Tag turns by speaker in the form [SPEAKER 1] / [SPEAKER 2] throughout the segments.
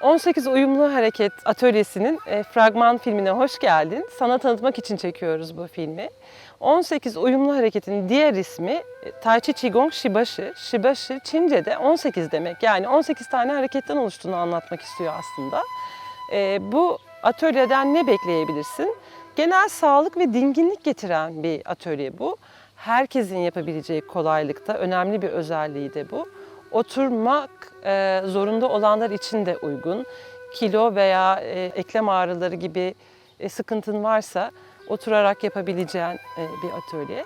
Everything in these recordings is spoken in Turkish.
[SPEAKER 1] 18 Uyumlu Hareket Atölyesi'nin e, fragman filmine hoş geldin. Sana tanıtmak için çekiyoruz bu filmi. 18 Uyumlu Hareket'in diğer ismi e, Tai Chi Qigong Shibashi. Shibashi Çince'de 18 demek. Yani 18 tane hareketten oluştuğunu anlatmak istiyor aslında. E, bu atölyeden ne bekleyebilirsin? Genel sağlık ve dinginlik getiren bir atölye bu. Herkesin yapabileceği kolaylıkta önemli bir özelliği de bu. Oturmak e, zorunda olanlar için de uygun. Kilo veya e, eklem ağrıları gibi e, sıkıntın varsa oturarak yapabileceğin e, bir atölye.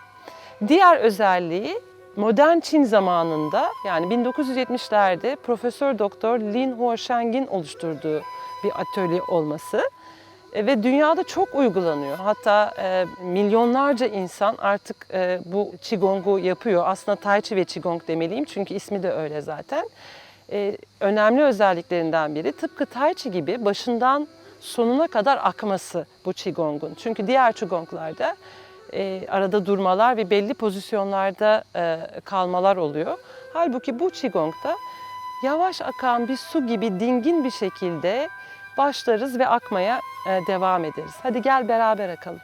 [SPEAKER 1] Diğer özelliği modern Çin zamanında yani 1970'lerde Profesör Doktor Lin Huosheng'in oluşturduğu bir atölye olması. E, ve dünyada çok uygulanıyor. Hatta e, milyonlarca insan artık e, bu Qigong'u yapıyor. Aslında Tai Chi ve Qigong demeliyim çünkü ismi de öyle zaten. E, önemli özelliklerinden biri tıpkı Tai Chi gibi başından sonuna kadar akması bu Qigong'un. Çünkü diğer Qigong'larda e, arada durmalar ve belli pozisyonlarda e, kalmalar oluyor. Halbuki bu Qigong'da yavaş akan bir su gibi dingin bir şekilde başlarız ve akmaya e, devam ederiz. Hadi gel beraber akalım.